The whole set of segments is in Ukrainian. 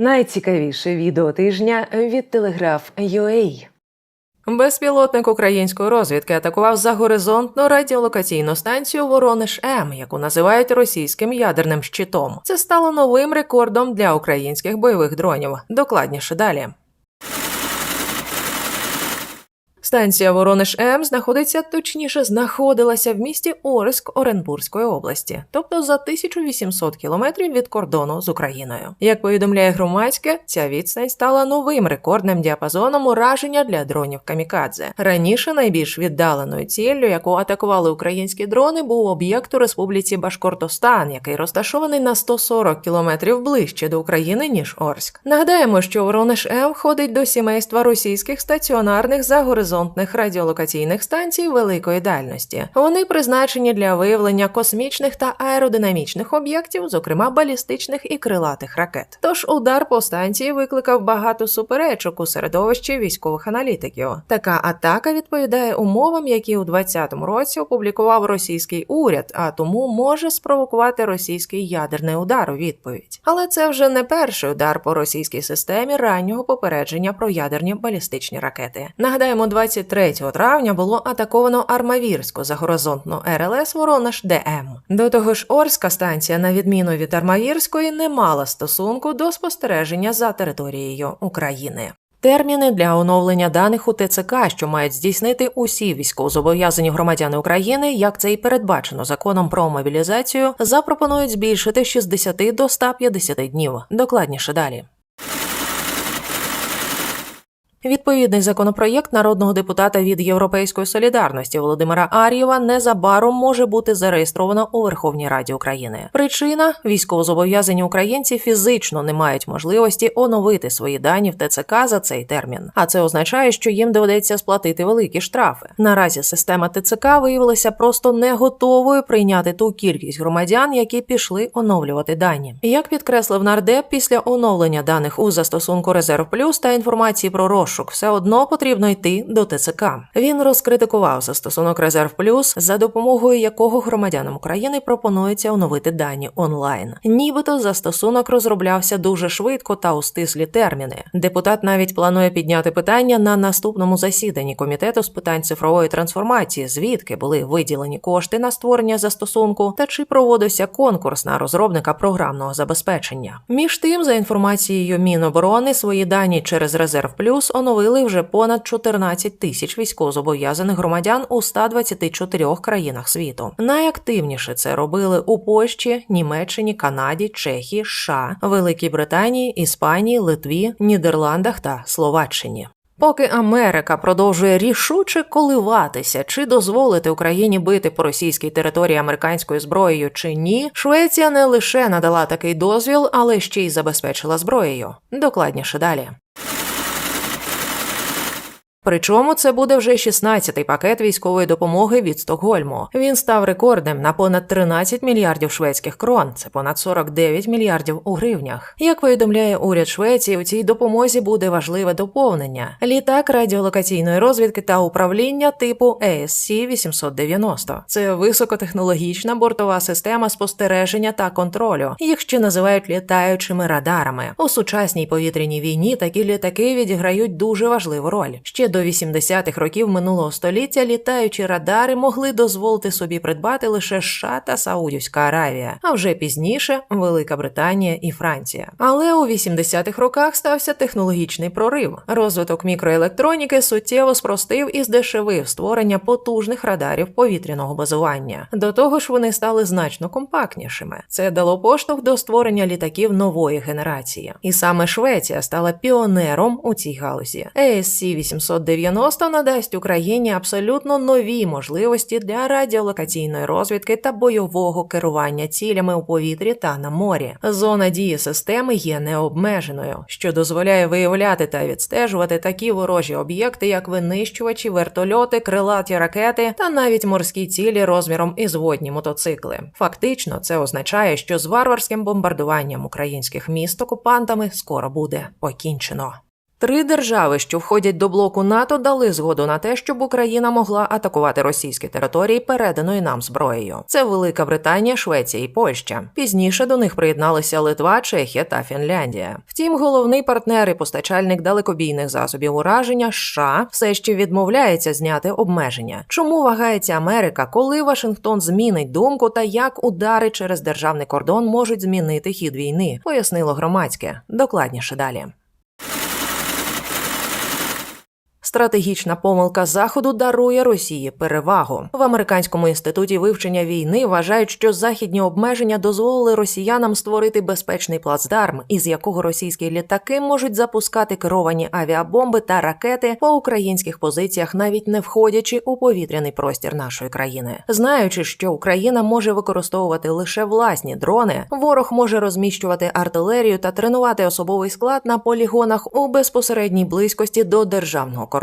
Найцікавіше відео тижня від Телеграф UA. Безпілотник української розвідки атакував загоризонтну радіолокаційну станцію Воронеж М, яку називають російським ядерним щитом. Це стало новим рекордом для українських бойових дронів. Докладніше далі. Станція Воронеж М знаходиться точніше знаходилася в місті Ориск Оренбурзької області, тобто за 1800 кілометрів від кордону з Україною. Як повідомляє громадське, ця відстань стала новим рекордним діапазоном ураження для дронів Камікадзе. Раніше найбільш віддаленою ціллю, яку атакували українські дрони, був об'єкт у Республіці Башкортостан, який розташований на 140 кілометрів ближче до України ніж Орськ. Нагадаємо, що Воронеж М входить до сімейства російських стаціонарних загоризонтних радіолокаційних станцій великої дальності. Вони призначені для виявлення космічних та аеродинамічних об'єктів, зокрема балістичних і крилатих ракет. Тож удар по станції викликав багато суперечок у середовищі військових аналітиків. Така атака відповідає умовам, які у 2020 році опублікував російський уряд, а тому може спровокувати російський ядерний удар у відповідь. Але це вже не перший удар по російській системі раннього попередження про ядерні балістичні ракети. Нагадаємо, 23 травня було атаковано Армавірську загоризонтну РЛС Воронеж ДМ. До того ж, Орська станція, на відміну від Армавірської, не мала стосунку до спостереження за територією України. Терміни для оновлення даних у ТЦК, що мають здійснити усі військовозобов'язані громадяни України, як це і передбачено законом про мобілізацію, запропонують збільшити з 60 до 150 днів. Докладніше далі. Відповідний законопроєкт народного депутата від Європейської солідарності Володимира Ар'єва незабаром може бути зареєстровано у Верховній Раді України. Причина військовозобов'язані українці фізично не мають можливості оновити свої дані в ТЦК за цей термін. А це означає, що їм доведеться сплатити великі штрафи. Наразі система ТЦК виявилася просто не готовою прийняти ту кількість громадян, які пішли оновлювати дані. Як підкреслив нардеп, після оновлення даних у застосунку Резерв Плюс та інформації про розшук, все одно потрібно йти до ТЦК. Він розкритикував застосунок Резерв Плюс, за допомогою якого громадянам України пропонується оновити дані онлайн. Нібито застосунок розроблявся дуже швидко та у стислі терміни. Депутат навіть планує підняти питання на наступному засіданні комітету з питань цифрової трансформації, звідки були виділені кошти на створення застосунку та чи проводився конкурс на розробника програмного забезпечення. Між тим, за інформацією Міноборони, свої дані через Резерв Плюс оновили вже понад 14 тисяч військовозобов'язаних громадян у 124 країнах світу. Найактивніше це робили у Польщі, Німеччині, Канаді, Чехії, США, Великій Британії, Іспанії, Литві, Нідерландах та Словаччині. Поки Америка продовжує рішуче коливатися, чи дозволити Україні бити по російській території американською зброєю чи ні, Швеція не лише надала такий дозвіл, але ще й забезпечила зброєю. Докладніше далі. Причому це буде вже 16-й пакет військової допомоги від Стокгольму. Він став рекордним на понад 13 мільярдів шведських крон. Це понад 49 мільярдів у гривнях. Як повідомляє уряд Швеції, у цій допомозі буде важливе доповнення: літак радіолокаційної розвідки та управління типу ASC 890. Це високотехнологічна бортова система спостереження та контролю. Їх ще називають літаючими радарами. У сучасній повітряній війні такі літаки відіграють дуже важливу роль. Ще до 80-х років минулого століття літаючі радари могли дозволити собі придбати лише США та Саудівська Аравія, а вже пізніше Велика Британія і Франція. Але у 80-х роках стався технологічний прорив. Розвиток мікроелектроніки суттєво спростив і здешевив створення потужних радарів повітряного базування. До того ж, вони стали значно компактнішими. Це дало поштовх до створення літаків нової генерації. І саме Швеція стала піонером у цій галузі. ASC 800 990 надасть Україні абсолютно нові можливості для радіолокаційної розвідки та бойового керування цілями у повітрі та на морі. Зона дії системи є необмеженою, що дозволяє виявляти та відстежувати такі ворожі об'єкти, як винищувачі, вертольоти, крилаті ракети та навіть морські цілі розміром із водні мотоцикли. Фактично, це означає, що з варварським бомбардуванням українських міст окупантами скоро буде покінчено. Три держави, що входять до блоку НАТО, дали згоду на те, щоб Україна могла атакувати російські території переданою нам зброєю. Це Велика Британія, Швеція і Польща. Пізніше до них приєдналися Литва, Чехія та Фінляндія. Втім, головний партнер і постачальник далекобійних засобів ураження США все ще відмовляється зняти обмеження. Чому вагається Америка, коли Вашингтон змінить думку та як удари через державний кордон можуть змінити хід війни? Пояснило громадське. Докладніше далі. Стратегічна помилка заходу дарує Росії перевагу в американському інституті вивчення війни. Вважають, що західні обмеження дозволили росіянам створити безпечний плацдарм, із якого російські літаки можуть запускати керовані авіабомби та ракети по українських позиціях, навіть не входячи у повітряний простір нашої країни. Знаючи, що Україна може використовувати лише власні дрони, ворог може розміщувати артилерію та тренувати особовий склад на полігонах у безпосередній близькості до державного кордону.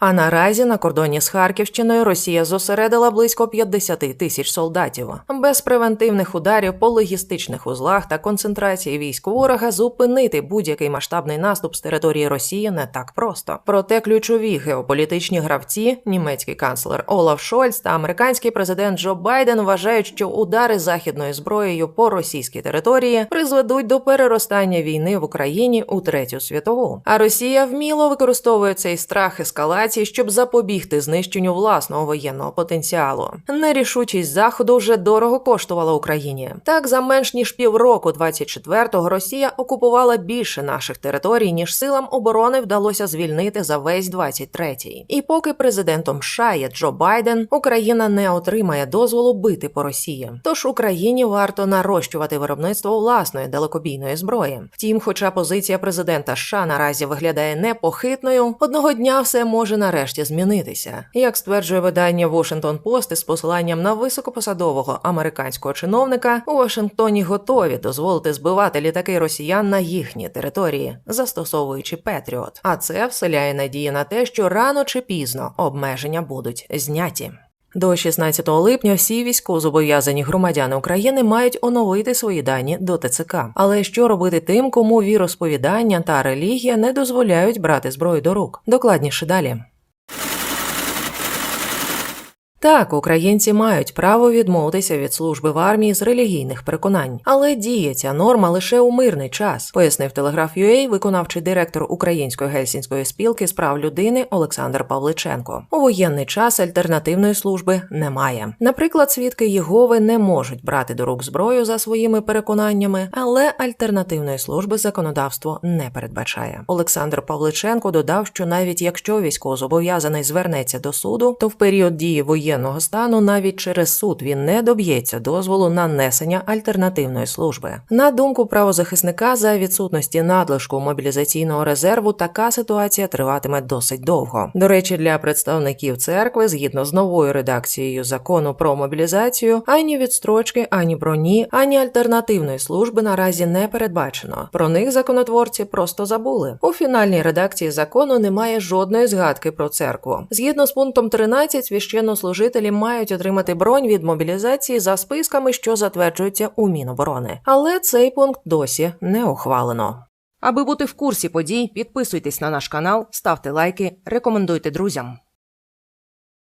А наразі на кордоні з Харківщиною Росія зосередила близько 50 тисяч солдатів. Без превентивних ударів по логістичних узлах та концентрації військ ворога зупинити будь-який масштабний наступ з території Росії не так просто. Проте ключові геополітичні гравці, німецький канцлер Олаф Шольц та американський президент Джо Байден вважають, що удари західною зброєю по російській території призведуть до переростання війни в Україні у третю світову. А Росія вміло використовує цей страх ескалації, щоб запобігти знищенню власного воєнного потенціалу. Нерішучість заходу вже дорого коштувала Україні. Так, за менш ніж півроку, 24-го, Росія окупувала більше наших територій, ніж силам оборони вдалося звільнити за весь 23-й. І поки президентом США є Джо Байден, Україна не отримає дозволу бити по Росії. Тож Україні варто нарощувати виробництво власної далекобійної зброї. Втім, хоча позиція президента США наразі виглядає непохитною, одного дня все може нарешті змінитися. Як стверджує видання Washington Post із посиланням на високопосадового американського чиновника, у Вашингтоні готові дозволити збивати літаки росіян на їхній території, застосовуючи Петріот. А це вселяє надії на те, що рано чи пізно обмеження будуть зняті. До 16 липня всі військовозобов'язані громадяни України мають оновити свої дані до ТЦК. Але що робити тим, кому віросповідання та релігія не дозволяють брати зброю до рук? Докладніше далі. Так, українці мають право відмовитися від служби в армії з релігійних переконань, але діє ця норма лише у мирний час, пояснив телеграф UA виконавчий директор Української гельсінської спілки з прав людини Олександр Павличенко. У воєнний час альтернативної служби немає. Наприклад, свідки Єгови не можуть брати до рук зброю за своїми переконаннями, але альтернативної служби законодавство не передбачає. Олександр Павличенко додав, що навіть якщо військовозобов'язаний звернеться до суду, то в період дії воєнного воєнного стану навіть через суд він не доб'ється дозволу на несення альтернативної служби. На думку правозахисника, за відсутності надлишку мобілізаційного резерву така ситуація триватиме досить довго. До речі, для представників церкви, згідно з новою редакцією закону про мобілізацію, ані відстрочки, ані броні, ані альтернативної служби наразі не передбачено. Про них законотворці просто забули. У фінальній редакції закону немає жодної згадки про церкву. Згідно з пунктом 13, священнослужитель жителі мають отримати бронь від мобілізації за списками, що затверджуються у Міноборони. Але цей пункт досі не ухвалено. Аби бути в курсі подій, підписуйтесь на наш канал, ставте лайки, рекомендуйте друзям.